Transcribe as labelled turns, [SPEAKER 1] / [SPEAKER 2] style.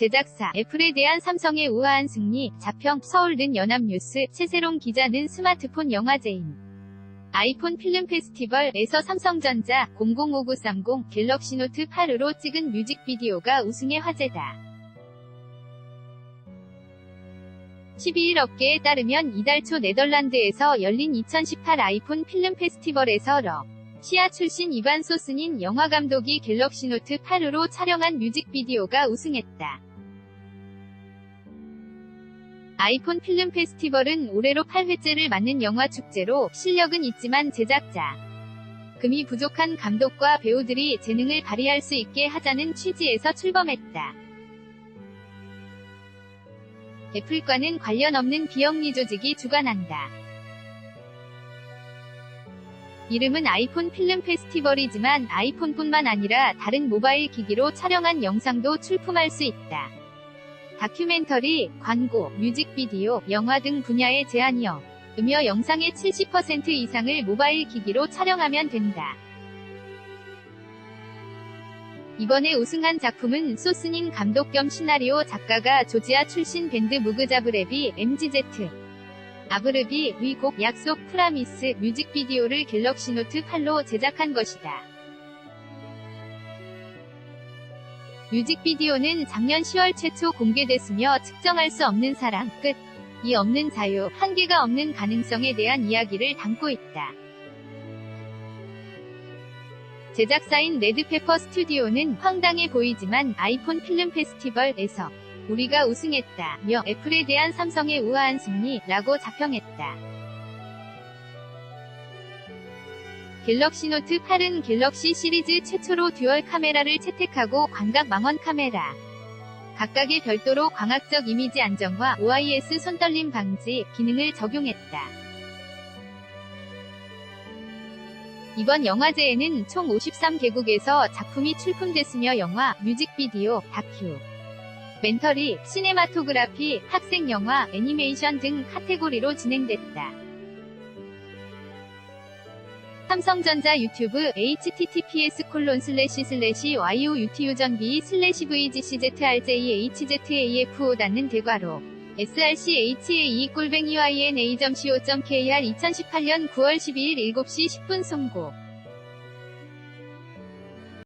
[SPEAKER 1] 제작사 애플에 대한 삼성의 우아한 승리, 자평, 서울는 연합뉴스, 최세롱 기자는 스마트폰 영화제인 아이폰 필름 페스티벌에서 삼성전자 005930 갤럭시 노트 8으로 찍은 뮤직비디오가 우승의 화제다. 12일 업계에 따르면 이달 초 네덜란드에서 열린 2018 아이폰 필름 페스티벌에서 러 시아 출신 이반 소스닌 영화감독이 갤럭시 노트 8으로 촬영한 뮤직비디오가 우승했다. 아이폰 필름 페스티벌은 올해로 8회째를 맞는 영화 축제로 실력은 있지만 제작자 금이 부족한 감독과 배우들이 재능을 발휘할 수 있게 하자는 취지에서 출범했다. 애플과는 관련 없는 비영리 조직이 주관한다. 이름은 아이폰 필름 페스티벌이지만 아이폰뿐만 아니라 다른 모바일 기기로 촬영한 영상도 출품할 수 있다. 다큐멘터리, 광고, 뮤직비디오, 영화 등 분야의 제한이어 음여 영상의 70% 이상을 모바일 기기로 촬영하면 된다. 이번에 우승한 작품은 소스닌 감독 겸 시나리오 작가가 조지아 출신 밴드 무그자브랩이 MGZ 아브르비 위곡 약속 프라미스 뮤직비디오를 갤럭시 노트 8로 제작한 것이다. 뮤직비디오는 작년 10월 최초 공개됐으며 측정할 수 없는 사랑, 끝, 이 없는 자유, 한계가 없는 가능성에 대한 이야기를 담고 있다. 제작사인 레드페퍼 스튜디오는 황당해 보이지만 아이폰 필름 페스티벌에서 우리가 우승했다 며 애플에 대한 삼성의 우아한 승리라고 자평했다. 갤럭시 노트 8은 갤럭시 시리즈 최초로 듀얼 카메라를 채택하고 광각 망원 카메라, 각각의 별도로 광학적 이미지 안정화 OIS 손떨림 방지 기능을 적용했다. 이번 영화제에는 총 53개국에서 작품이 출품됐으며 영화, 뮤직비디오, 다큐, 멘터리, 시네마토그라피, 학생영화, 애니메이션 등 카테고리로 진행됐다. 삼성전자 유튜브 https 콜론 슬래시 슬래시 yutu전.b 슬래시 vgczrjhzafo 닫는 대괄호. srchae 꼴뱅이 yna.co.kr 2018년 9월 12일 7시 10분 송고